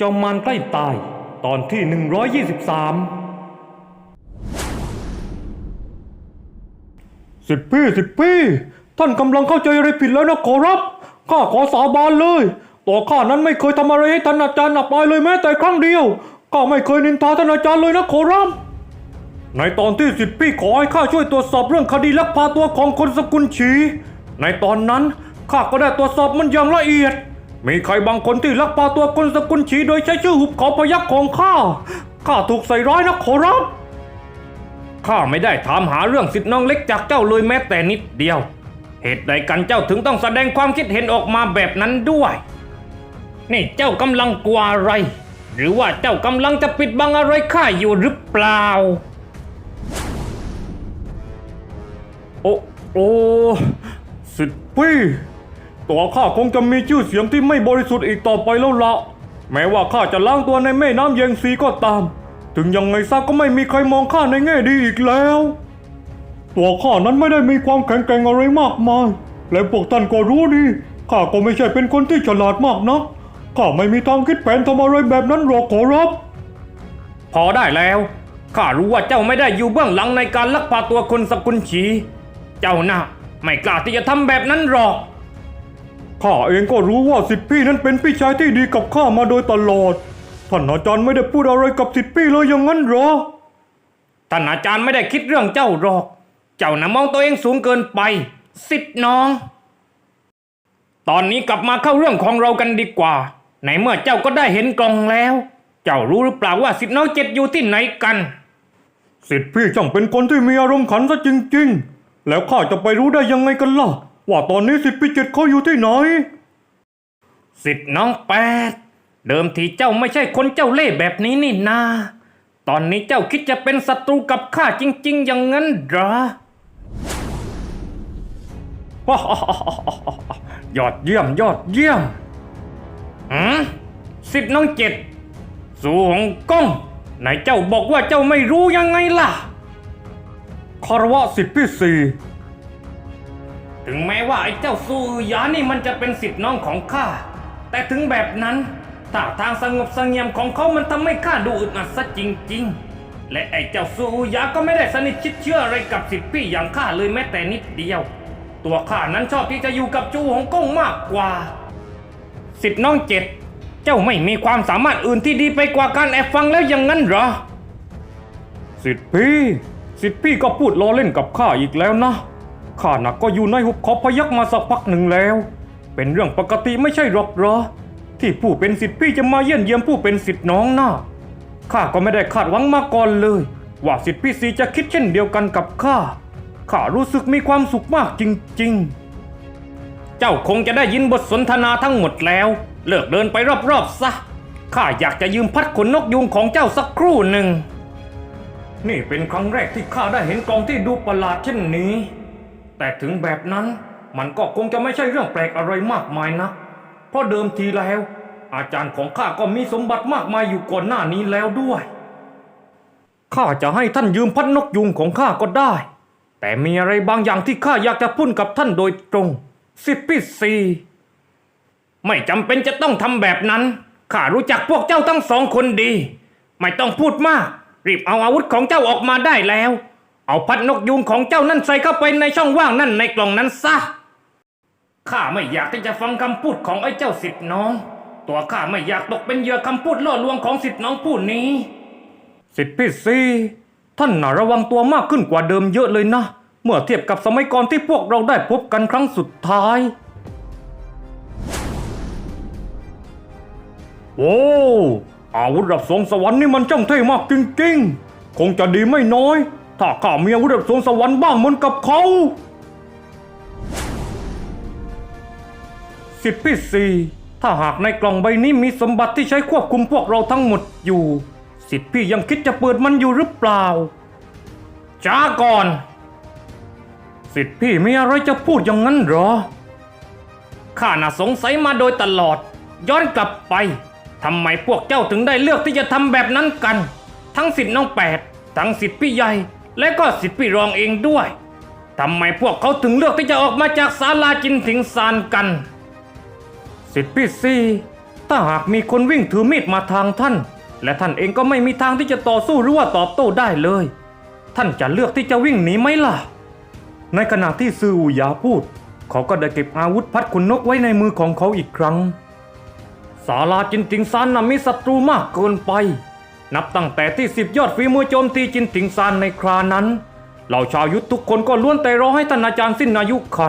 จอมมารใกล้ตายตอนที่ 123 สิบพี่สิบพี่ท่านกำลังเข้าใจอะไรผิดแล้วนะขอรับ ข้าขอสาบานเลย ตัวข้านั้นไม่เคยทำอะไรให้ท่านอาจารย์อับอายเลยแม้แต่ครั้งเดียวข้าไม่เคยนินทาท่านอาจารย์เลยนะขอรับ ในตอนที่สิทธิพี่ขอให้ข้าช่วยตรวจสอบเรื่องคดีลักพาตัวของคนสกุลฉี ในตอนนั้นข้าก็ได้ตรวจสอบมันอย่างละเอียด มีใครบางคนที่ลักพาตัวคนสกุลฉีโดยใช้ชื่อหุบเขาพยักของข้า ข้าถูกใส่ร้ายนะขอรับ ข้าไม่ได้ถามหาเรื่องสิทธิ์น้องเล็กจากเจ้าเลยแม้แต่นิดเดียว เหตุใดกันเจ้าถึงต้องแสดงความคิดเห็นออกมาแบบนั้นด้วย นี่เจ้ากำลังกลัวอะไร หรือว่าเจ้ากำลังจะปิดบังอะไรข้าอยู่หรือเปล่า โอ้โอ้สิทธิ์พี่ ตัวข้าคงจะมีชื่อเสียงที่ไม่บริสุทธิ์อีกต่อไปแล้วละแม้ว่าข้าจะล้างตัวในแม่น้ำเยงซีก็ตาม ถึงยังไงซะก็ไม่มีใครมองข้าในแง่ดีอีกแล้ว ตัวข้านั้นไม่ได้มีความแข็งแกร่งอะไรมากมาย และพวกท่านก็รู้ดีข้าก็ไม่ใช่เป็นคนที่ฉลาดมากนักข้าไม่มีทางคิดแผนทำอะไรแบบนั้นหรอกขอรับ พอได้แล้วข้ารู้ว่าเจ้าไม่ได้อยู่เบื้องหลังในการลักพาตัวคนสกุลฉี เจ้าน่ะไม่กล้าที่จะทำแบบนั้นหรอก ข้าเองก็รู้ว่าสิทธิพี่นั้นเป็นพี่ชายที่ดีกับข้ามาโดยตลอด ท่านอาจารย์ไม่ได้พูดอะไรกับสิทธิพี่เลยอย่างนั้นเหรอ ท่านอาจารย์ไม่ได้คิดเรื่องเจ้าหรอก เจ้าน่ะมองตัวเองสูงเกินไป สิทธิ์น้อง ตอนนี้กลับมาเข้าเรื่องของเรากันดีกว่า ในเมื่อเจ้าก็ได้เห็นกล่องแล้ว เจ้ารู้หรือเปล่าว่าสิทธิ์น้องเจ็ดอยู่ที่ไหนกัน สิทธิ์พี่ช่างเป็นคนที่มีอารมณ์ขันซะจริง ๆ แล้วข้าจะไปรู้ได้ยังไงกันล่ะ ว่าตอนนี้สิทธิ์พี่เจ็ดเขาอยู่ที่ไหน สิทธิ์น้องแปด เดิมทีเจ้าไม่ใช่คนเจ้าเล่ห์แบบนี้นี่นา ตอนนี้เจ้าคิดจะเป็นศัตรูกับข้าจริง ๆ อย่างนั้นเหรอยอดเยี่ยมยอดเยี่ยมหืมสิทธิ์น้องเจ็ด สู่หงกงไหนเจ้าบอกว่าเจ้าไม่รู้ยังไงล่ะคารวะสิทธิ์พี่สี่ ถึงแม้ว่าไอ้เจ้าซูยานี่มันจะเป็นสิทธิ์น้องของข้า แต่ถึงแบบนั้นท่าทางสงบสงี่ยมของเขามันทำให้ข้าดูอึดอัดซะจริง ๆ และไอ้เจ้าซูยาก็ไม่ได้สนิทชิดเชื่ออะไรกับสิทธิ์พี่อย่างข้าเลยแม้แต่นิดเดียว ตัวข้านั้นชอบที่จะอยู่กับจูหงกงมากกว่า สิทธิ์น้องเจ็ด เจ้าไม่มีความสามารถอื่นที่ดีไปกว่าการแอบฟังแล้วอย่างนั้นเหรอ สิทธิ์พี่ สิทธิ์พี่ก็พูดล้อเล่นกับข้าอีกแล้วนะ ข้าน่ะก็อยู่ในหุบเขาพยักมาสักพักหนึ่งแล้ว เป็นเรื่องปกติไม่ใช่หรอกเหรอ ที่ผู้เป็นสิทธิ์พี่จะมาเยี่ยมเยี่ยมผู้เป็นสิทธิ์น้องนะข้าก็ไม่ได้คาดหวังมาก่อนเลย ว่าสิทธิ์พี่สีจะคิดเช่นเดียวกันกับข้าข้ารู้สึกมีความสุขมากจริง ๆ เจ้าคงจะได้ยินบทสนทนาทั้งหมดแล้ว เลิกเดินไปรอบๆซะข้าอยากจะยืมพัดขนนกยุงของเจ้าสักครู่หนึ่งนี่เป็นครั้งแรกที่ข้าได้เห็นกองที่ดูประหลาดเช่นนี้ แต่ถึงแบบนั้นมันก็คงจะไม่ใช่เรื่องแปลกอะไรมากมายนะ เพราะเดิมทีแล้ว อาจารย์ของข้าก็มีสมบัติมากมายอยู่ก่อนหน้านี้แล้วด้วยข้าจะให้ท่านยืมพัดนกยุงของข้าก็ได้ แต่มีอะไรบางอย่างที่ข้าอยากจะพูดกับท่านโดยตรงสิบปีสีไม่จำเป็นจะต้องทำแบบนั้นข้ารู้จักพวกเจ้าทั้งสองคนดี ไม่ต้องพูดมาก รีบเอาอาวุธของเจ้าออกมาได้แล้ว เอาพัดนกยุงของเจ้านั่นใส่เข้าไปในช่องว่างนั่นในกล่องนั้นซะ ข้าไม่อยากที่จะฟังคำพูดของไอ้เจ้าสิทธิ์น้อง ตัวข้าไม่อยากตกเป็นเหยื่อคำพูดล่อลวงของสิทธิ์น้องผู้นี้ สิทธิ์พี่ซีท่านน่ะระวังตัวมากขึ้นกว่าเดิมเยอะเลยนะ เมื่อเทียบกับสมัยก่อนที่พวกเราได้พบกันครั้งสุดท้าย โอ้อาวุธระดับสวงสวรรค์นี่มันจ้องเท่มากจริงๆ คงจะดีไม่น้อย ถ้าข้ามีอาวุธระดับสวงสวรรค์บ้างเหมือนกับเขา สิทธิพี่สี่ถ้าหากในกล่องใบนี้มีสมบัติที่ใช้ควบคุมพวกเราทั้งหมดอยู่ สิทธิพี่ยังคิดจะเปิดมันอยู่หรือเปล่าช้าก่อน สิทธิพี่มีอะไรจะพูดอย่างนั้นเหรอ ข้าน่ะสงสัยมาโดยตลอด ย้อนกลับไปทำไมพวกเจ้าถึงได้เลือกที่จะทำแบบนั้นกัน ทั้งสิทธิ์น้องแปด ทั้งสิทธิ์พี่ใหญ่ และก็สิทธิ์พี่รองเองด้วยทำไมพวกเขาถึงเลือกที่จะออกมาจากศาลาจินถิงซานกัน สิทธิ์พี่ซีถ้าหากมีคนวิ่งถือมีดมาทางท่าน และท่านเองก็ไม่มีทางที่จะต่อสู้หรือว่าตอบโต้ได้เลย ท่านจะเลือกที่จะวิ่งหนีไหมล่ะ ในขณะที่ซืออูหยาพูด เขาก็ได้เก็บอาวุธพัดขุนนกไว้ในมือของเขาอีกครั้งศาลาจินติงซานน่ะมีศัตรูมากเกินไป นับตั้งแต่ที่สิบยอดฝีมือโจมตีจินติงซานในครานั้น เหล่าชาวยุทธทุกคนก็ล้วนแต่รอให้ท่านอาจารย์สิ้นอายุไข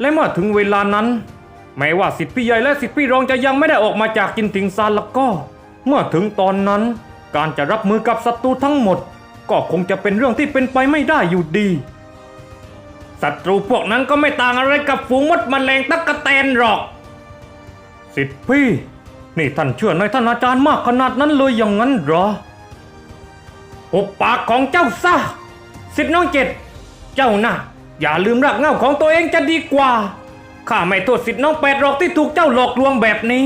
และเมื่อถึงเวลานั้น แม้ว่าสิทธิพี่ใหญ่และสิทธิพี่รองจะยังไม่ได้ออกมาจากจินติงซานแล้วก็ เมื่อถึงตอนนั้น การจะรับมือกับศัตรูทั้งหมด ก็คงจะเป็นเรื่องที่เป็นไปไม่ได้อยู่ดีศัตรูพวกนั้นก็ไม่ต่างอะไรกับฝูงมดแมลงตั๊กแตนหรอก สิทธิพี่ นี่ท่านเชื่อในท่านอาจารย์มากขนาดนั้นเลยอย่างนั้นเหรอหุบปากของเจ้าซะสิทธิน้องเจ็ด เจ้าน่ะ อย่าลืมรากเหง้าของตัวเองจะดีกว่า ข้าไม่โทษสิทธิน้องแปดหรอกที่ถูกเจ้าหลอกลวงแบบนี้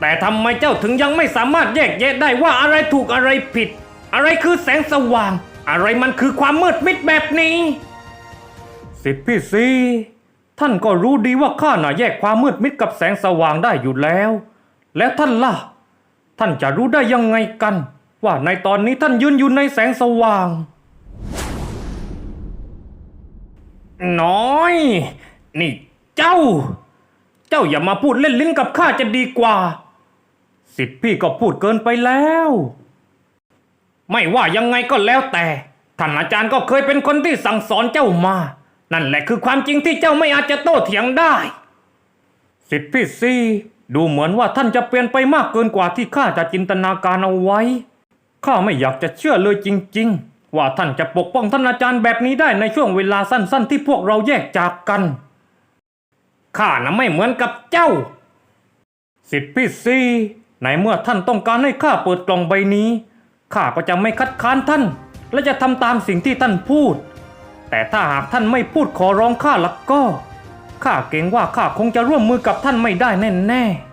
แต่ทำไมเจ้าถึงยังไม่สามารถแยกแยะได้ว่าอะไรถูกอะไรผิด อะไรคือแสงสว่าง อะไรมันคือความมืดมิดแบบนี้ สิทธิพี่ซีท่านก็รู้ดีว่าข้าน่ะแยกความมืดมิดกับแสงสว่างได้อยู่แล้ว แล้วท่านล่ะ ท่านจะรู้ได้ยังไงกัน ว่าในตอนนี้ท่านยืนอยู่ในแสงสว่าง น้อย นี่เจ้า เจ้าอย่ามาพูดเล่นลิ้นกับข้าจะดีกว่า สิทธิพี่ก็พูดเกินไปแล้ว ไม่ว่ายังไงก็แล้วแต่ ท่านอาจารย์ก็เคยเป็นคนที่สั่งสอนเจ้ามา นั่นแหละคือความจริงที่เจ้าไม่อาจจะโต้เถียงได้ สิทธิพี่ซี ดูเหมือนว่าท่านจะเปลี่ยนไปมากเกินกว่าที่ข้าจะจินตนาการเอาไว้ ข้าไม่อยากจะเชื่อเลยจริง ๆ ว่าท่านจะปกป้องท่านอาจารย์แบบนี้ได้ในช่วงเวลาสั้น ๆ ที่พวกเราแยกจากกัน ข้านะไม่เหมือนกับเจ้า สิทธิพี่ซีในเมื่อท่านต้องการให้ข้าเปิดกล่องใบนี้ ข้าก็จะไม่คัดค้านท่าน และจะทำตามสิ่งที่ท่านพูด แต่ถ้าหากท่านไม่พูดขอร้องข้าล้วก็ ข้าเกรงว่าข้าคงจะร่วมมือกับท่านไม่ได้แน่ๆ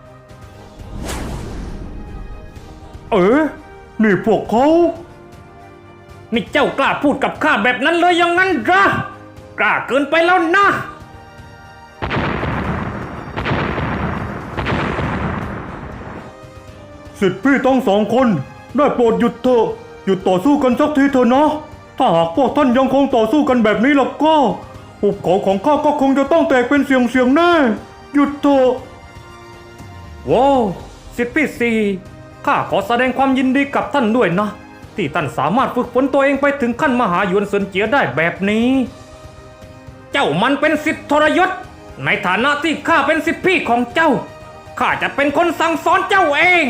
เอ๋นี่พวกเขานี่เจ้ากล้าพูดกับข้าแบบนั้นเลยอย่างนั้นเหรอกล้าเกินไปแล้วนะสิทธิพี่ต้องสองคน ได้โปรดหยุดเถอะหยุดต่อสู้กันสักทีเถอะนะ ถ้าหากพวกท่านยังคงต่อสู้กันแบบนี้แล้วก็ หุบเขาของข้าก็คงจะต้องแตกเป็นเสียงเสียงๆแน่ หยุดเถอะว้าวสิทธิพี่ซีข้าขอแสดงความยินดีกับท่านด้วยนะ ที่ท่านสามารถฝึกฝนตัวเองไปถึงขั้นมหาหยวนเซินเจียได้แบบนี้ เจ้ามันเป็นสิทธิทรยศ ในฐานะที่ข้าเป็นสิทธิพี่ของเจ้าข้าจะเป็นคนสั่งสอนเจ้าเอง